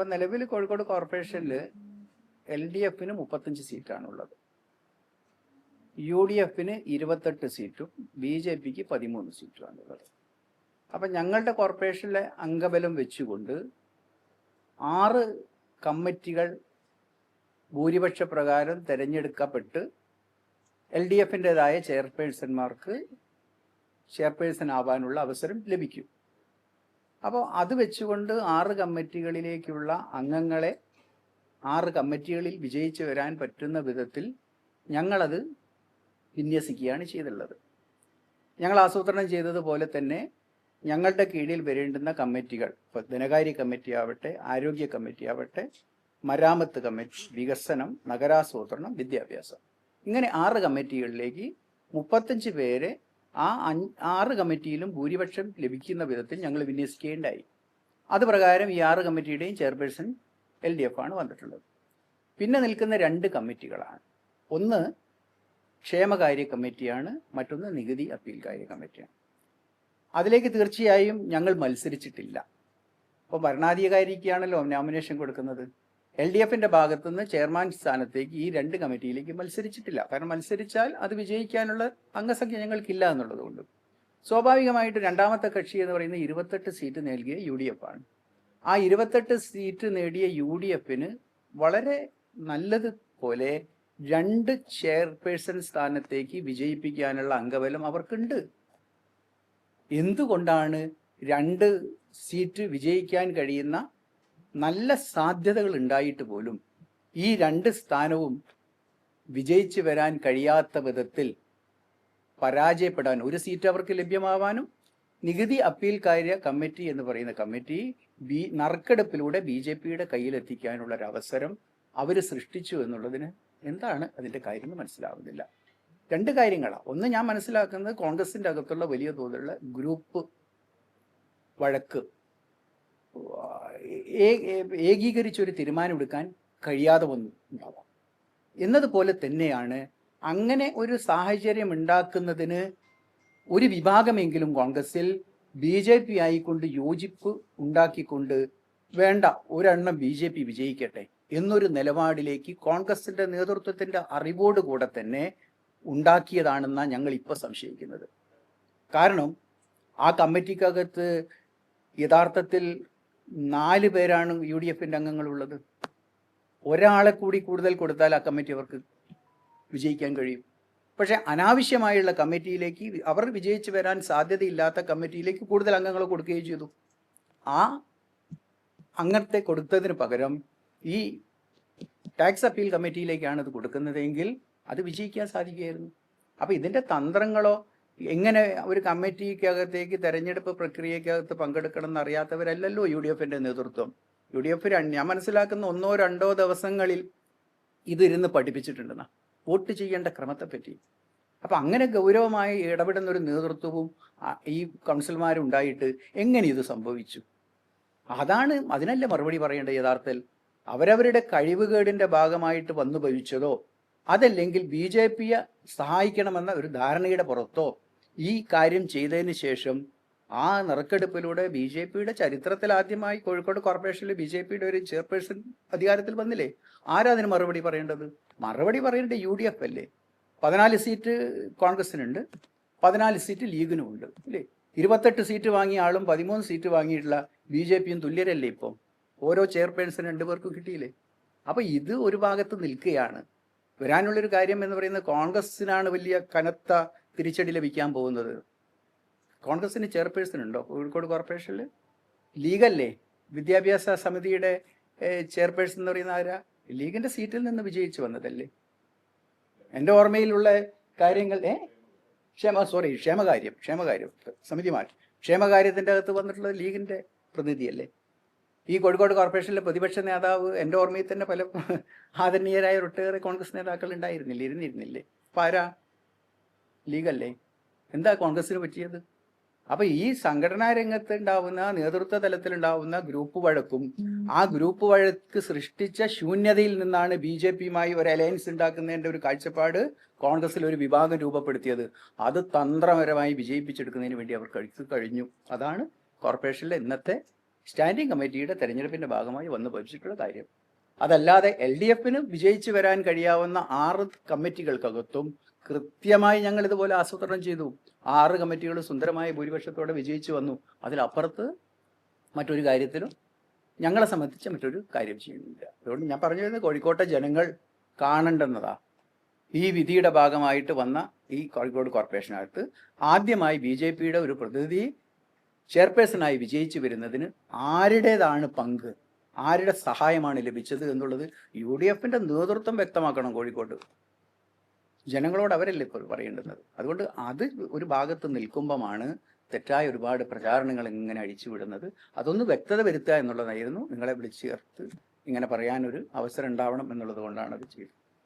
അപ്പം നിലവിൽ കോഴിക്കോട് കോർപ്പറേഷനിൽ എൽ ഡി എഫിന് മുപ്പത്തഞ്ച് സീറ്റാണുള്ളത്. യു ഡി എഫിന് ഇരുപത്തെട്ട് സീറ്റും ബി ജെ പിക്ക് പതിമൂന്ന് സീറ്റുമാണുള്ളത്. അപ്പം ഞങ്ങളുടെ കോർപ്പറേഷനിലെ അംഗബലം വെച്ചുകൊണ്ട് ആറ് കമ്മിറ്റികൾ ഭൂരിപക്ഷ പ്രകാരം തിരഞ്ഞെടുക്കപ്പെട്ട് എൽ ഡി എഫിന്റെതായ ചെയർപേഴ്സന്മാർക്ക് ചെയർപേഴ്സൺ ആവാനുള്ള അവസരം ലഭിക്കും. അപ്പോൾ അത് വെച്ചുകൊണ്ട് ആറ് കമ്മിറ്റികളിലേക്കുള്ള അംഗങ്ങളെ ആറ് കമ്മിറ്റികളിൽ വിജയിച്ചു വരാൻ പറ്റുന്ന വിധത്തിൽ ഞങ്ങളത് വിന്യസിക്കുകയാണ് ചെയ്തിട്ടുള്ളത് ഞങ്ങൾ ആസൂത്രണം ചെയ്തതുപോലെ തന്നെ ഞങ്ങളുടെ കീഴിൽ വരേണ്ടുന്ന കമ്മിറ്റികൾ ഇപ്പോൾ ധനകാര്യ കമ്മിറ്റി ആവട്ടെ ആരോഗ്യ കമ്മിറ്റി ആവട്ടെ മരാമത്ത് കമ്മിറ്റി വികസനം നഗരാസൂത്രണം വിദ്യാഭ്യാസം. ഇങ്ങനെ ആറ് കമ്മിറ്റികളിലേക്ക് മുപ്പത്തഞ്ച് പേരെ ആ ആറ് കമ്മിറ്റിയിലും ഭൂരിപക്ഷം ലഭിക്കുന്ന വിധത്തിൽ ഞങ്ങൾ വിന്യസിക്കുകയുണ്ടായി അത് പ്രകാരം ഈ ആറ് കമ്മിറ്റിയുടെയും ചെയർപേഴ്സൺ എൽ ഡി എഫ് ആണ് വന്നിട്ടുള്ളത്. പിന്നെ നിൽക്കുന്ന രണ്ട് കമ്മിറ്റികളാണ്. ഒന്ന് ക്ഷേമകാര്യ കമ്മിറ്റിയാണ് മറ്റൊന്ന് നികുതി അപ്പീൽ കാര്യ കമ്മിറ്റിയാണ്. അതിലേക്ക് തീർച്ചയായും ഞങ്ങൾ മത്സരിച്ചിട്ടില്ല. അപ്പോൾ ഭരണാധികാരിക്കാണല്ലോ നോമിനേഷൻ കൊടുക്കുന്നത്. എൽ ഡി എഫിന്റെ ഭാഗത്തുനിന്ന് ചെയർമാൻ സ്ഥാനത്തേക്ക് ഈ രണ്ട് കമ്മിറ്റിയിലേക്ക് മത്സരിച്ചിട്ടില്ല. കാരണം മത്സരിച്ചാൽ അത് വിജയിക്കാനുള്ള അംഗസംഖ്യ ഞങ്ങൾക്കില്ല എന്നുള്ളത് കൊണ്ട്. സ്വാഭാവികമായിട്ട് രണ്ടാമത്തെ കക്ഷി എന്ന് പറയുന്ന ഇരുപത്തെട്ട് സീറ്റ് നൽകിയ യു ഡി എഫ് ആണ്. ആ ഇരുപത്തെട്ട് സീറ്റ് നേടിയ യു ഡി എഫിന് വളരെ നല്ലതുപോലെ രണ്ട് ചെയർപേഴ്സൺ സ്ഥാനത്തേക്ക് വിജയിപ്പിക്കാനുള്ള അംഗബലം അവർക്കുണ്ട്. എന്തുകൊണ്ടാണ് രണ്ട് സീറ്റ് വിജയിക്കാൻ കഴിയുന്ന നല്ല സാധ്യതകൾ ഉണ്ടായിട്ട് പോലും ഈ രണ്ട് സ്ഥാനവും വിജയിച്ചു വരാൻ കഴിയാത്ത വിധത്തിൽ പരാജയപ്പെടാൻ ഒരു സീറ്റ് അവർക്ക് ലഭ്യമാവാനും നികുതി അപ്പീൽ കാര്യ കമ്മിറ്റി എന്ന് പറയുന്ന കമ്മിറ്റി ബി നറുക്കെടുപ്പിലൂടെ ബി ജെ പിയുടെ കയ്യിലെത്തിക്കാനുള്ള ഒരു അവസരം അവർ സൃഷ്ടിച്ചു എന്നുള്ളതിന് എന്താണ് അതിന്റെ കാര്യം മനസ്സിലാവുന്നില്ല. രണ്ട് കാര്യങ്ങളാണ് ഒന്ന് ഞാൻ മനസ്സിലാക്കുന്നത് കോൺഗ്രസിന്റെ അകത്തുള്ള വലിയ തോതിലുള്ള ഗ്രൂപ്പ് വഴക്ക്. ഏകീകരിച്ചൊരു തീരുമാനമെടുക്കാൻ കഴിയാതെ വന്നു ഉണ്ടാവാം എന്നതുപോലെ തന്നെയാണ് അങ്ങനെ ഒരു സാഹചര്യം ഉണ്ടാക്കുന്നതിന് ഒരു വിഭാഗമെങ്കിലും കോൺഗ്രസിൽ ബി ജെ പി ആയിക്കൊണ്ട് യോജിപ്പ് ഉണ്ടാക്കിക്കൊണ്ട് വേണ്ട ഒരെണ്ണം ബി ജെ പി വിജയിക്കട്ടെ എന്നൊരു നിലപാടിലേക്ക് കോൺഗ്രസിന്റെ നേതൃത്വത്തിന്റെ അറിവോടുകൂടെ തന്നെ ഉണ്ടാക്കിയതാണെന്നാണ് ഞങ്ങൾ ഇപ്പോൾ സംശയിക്കുന്നത്. കാരണം ആ കമ്മിറ്റിക്കകത്ത് യഥാർത്ഥത്തിൽ നാല് പേരാണ് യു ഡി എഫിന്റെ അംഗങ്ങളുള്ളത്. ഒരാളെ കൂടി കൂടുതൽ കൊടുത്താൽ ആ കമ്മിറ്റി അവർക്ക് വിജയിക്കാൻ കഴിയും. പക്ഷെ അനാവശ്യമായുള്ള കമ്മിറ്റിയിലേക്ക് അവർ വിജയിച്ചു വരാൻ സാധ്യതയില്ലാത്ത കമ്മിറ്റിയിലേക്ക് കൂടുതൽ അംഗങ്ങൾ കൊടുക്കുകയും ചെയ്തു. ആ അംഗത്തെ കൊടുത്തതിന് പകരം ഈ ടാക്സ് അപ്പീൽ കമ്മിറ്റിയിലേക്കാണ് ഇത് കൊടുക്കുന്നതെങ്കിൽ അത് വിജയിക്കാൻ സാധിക്കുകയായിരുന്നു. അപ്പോൾ ഇതിന്റെ തന്ത്രങ്ങളോ എങ്ങനെ ഒരു കമ്മിറ്റിക്കകത്തേക്ക് തെരഞ്ഞെടുപ്പ് പ്രക്രിയക്കകത്ത് പങ്കെടുക്കണം എന്നറിയാത്തവരല്ലല്ലോ യു ഡി എഫിന്റെ നേതൃത്വം. യു ഡി എഫ് ഞാൻ മനസ്സിലാക്കുന്ന ഒന്നോ രണ്ടോ ദിവസങ്ങളിൽ ഇതിരുന്ന് പഠിപ്പിച്ചിട്ടുണ്ടെന്ന. വോട്ട് ചെയ്യേണ്ട ക്രമത്തെപ്പറ്റി. അപ്പം അങ്ങനെ ഗൗരവമായി ഇടപെടുന്ന ഒരു നേതൃത്വവും ഈ കൗൺസിലർമാരുണ്ടായിട്ട് എങ്ങനെ ഇത് സംഭവിച്ചു? അതാണ് അതിനല്ല മറുപടി പറയേണ്ടത് യഥാർത്ഥത്തിൽ? അവരവരുടെ കഴിവുകേടിന്റെ ഭാഗമായിട്ട് വന്നു ഭവിച്ചതോ അതല്ലെങ്കിൽ ബി ജെ പിയെ സഹായിക്കണമെന്ന ഒരു ധാരണയുടെ പുറത്തോ ഈ കാര്യം ചെയ്തതിന് ശേഷം ആ നറുക്കെടുപ്പിലൂടെ ബി ജെ പിയുടെ ചരിത്രത്തിൽ ആദ്യമായി കോഴിക്കോട് കോർപ്പറേഷനിൽ ബി ജെ പിയുടെ ഒരു ചെയർപേഴ്സൺ അധികാരത്തിൽ വന്നില്ലേ? ആരാ അതിന് മറുപടി പറയേണ്ടത്? മറുപടി പറയേണ്ടത് യു ഡി എഫ് അല്ലേ? പതിനാല് സീറ്റ് കോൺഗ്രസിനുണ്ട് പതിനാല് സീറ്റ് ലീഗിനും ഉണ്ട് അല്ലേ? ഇരുപത്തെട്ട് സീറ്റ് വാങ്ങിയ ആളും പതിമൂന്ന് സീറ്റ് വാങ്ങിയിട്ടുള്ള ബി ജെ പിയും തുല്യരല്ലേ ഇപ്പം? ഓരോ ചെയർപേഴ്സൺ രണ്ടുപേർക്കും കിട്ടിയില്ലേ? അപ്പോൾ ഇത് ഒരു ഭാഗത്ത് നിൽക്കുകയാണ്. വരാനുള്ളൊരു കാര്യം എന്ന് പറയുന്നത് കോൺഗ്രസിനാണ് വലിയ കനത്ത തിരിച്ചടി ലഭിക്കാൻ പോകുന്നത്? കോൺഗ്രസിന് ചെയർപേഴ്സൺ ഉണ്ടോ? കോഴിക്കോട് കോർപ്പറേഷനിൽ ലീഗല്ലേ? വിദ്യാഭ്യാസ സമിതിയുടെ ചെയർപേഴ്സൺ എന്ന് പറയുന്ന ആരാ? ലീഗിന്റെ സീറ്റിൽ നിന്ന് വിജയിച്ചു വന്നതല്ലേ? എന്റെ ഓർമ്മയിലുള്ള കാര്യങ്ങൾ ഏ? ക്ഷേമ സോറി ക്ഷേമകാര്യം ക്ഷേമകാര്യം സമിതി മാറ്റി. ക്ഷേമകാര്യത്തിന്റെ അകത്ത് വന്നിട്ടുള്ളത് ലീഗിന്റെ പ്രതിനിധിയല്ലേ? ഈ കോഴിക്കോട് കോർപ്പറേഷനിലെ പ്രതിപക്ഷ നേതാവ് എന്റെ ഓർമ്മയിൽ തന്നെ പല ആദരണീയരായ ഒട്ടേറെ കോൺഗ്രസ് നേതാക്കൾ ഉണ്ടായിരുന്നില്ലേ? ഇരുന്നിരുന്നില്ലേ? അപ്പം ആരാ? ലീഗല്ലേ? എന്താ കോൺഗ്രസിന് പറ്റിയത്? അപ്പൊ ഈ സംഘടനാ രംഗത്ത് ഉണ്ടാവുന്ന നേതൃത്വ തലത്തിൽ ഉണ്ടാവുന്ന ഗ്രൂപ്പ് വഴക്കും ആ ഗ്രൂപ്പ് വഴക്ക് സൃഷ്ടിച്ച ശൂന്യതയിൽ നിന്നാണ് ബി ജെ പിയുമായി ഒരു അലയൻസ് ഉണ്ടാക്കുന്നതിന്റെ ഒരു കാഴ്ചപ്പാട് കോൺഗ്രസിൽ ഒരു വിഭാഗം രൂപപ്പെടുത്തിയത്. അത് തന്ത്രപരമായി വിജയിപ്പിച്ചെടുക്കുന്നതിന് വേണ്ടി അവർ കഴിച്ചു കഴിഞ്ഞു. അതാണ് കോർപ്പറേഷനിലെ ഇന്നത്തെ സ്റ്റാൻഡിംഗ് കമ്മിറ്റിയുടെ തെരഞ്ഞെടുപ്പിന്റെ ഭാഗമായി വന്നു ഭവിച്ചിട്ടുള്ള കാര്യം. അതല്ലാതെ എൽ ഡി എഫിന് വിജയിച്ചു വരാൻ കഴിയാവുന്ന ആറ് കമ്മിറ്റികൾക്കകത്തും കൃത്യമായി ഞങ്ങൾ ഇതുപോലെ ആസൂത്രണം ചെയ്തു. ആറ് കമ്മിറ്റികൾ സുന്ദരമായ ഭൂരിപക്ഷത്തോടെ വിജയിച്ചു വന്നു. അതിലപ്പുറത്ത് മറ്റൊരു കാര്യത്തിലും ഞങ്ങളെ സംബന്ധിച്ച് മറ്റൊരു കാര്യം ചെയ്യുന്നില്ല. അതുകൊണ്ട് ഞാൻ പറഞ്ഞു വരുന്നത് കോഴിക്കോട്ടെ ജനങ്ങൾ കാണേണ്ടുന്നതാ. ഈ വിധിയുടെ ഭാഗമായിട്ട് വന്ന ഈ കോഴിക്കോട് കോർപ്പറേഷനകത്ത് ആദ്യമായി ബി ജെ പിയുടെ ഒരു പ്രതിനിധി ചെയർപേഴ്സണായി വിജയിച്ചു വരുന്നതിന് ആരുടേതാണ് പങ്ക്? ആരുടെ സഹായമാണ് ലഭിച്ചത് എന്നുള്ളത് യു ഡി എഫിന്റെ നേതൃത്വം വ്യക്തമാക്കണം കോഴിക്കോട് ജനങ്ങളോട് അവരല്ലേ ഇപ്പോൾ പറയേണ്ടുന്നത് അതുകൊണ്ട് അത് ഒരു ഭാഗത്ത് നിൽക്കുമ്പോഴാണ് തെറ്റായ ഒരുപാട് പ്രചാരണങ്ങൾ ഇങ്ങനെ അഴിച്ചുവിടുന്നത്. അതൊന്ന് വ്യക്തത വരുത്തുക എന്നുള്ളതായിരുന്നു. നിങ്ങളെ വിളിച്ചു ചേർത്ത് ഇങ്ങനെ പറയാനൊരു അവസരം ഉണ്ടാവണം എന്നുള്ളത് കൊണ്ടാണ് അത് ചെയ്തത്.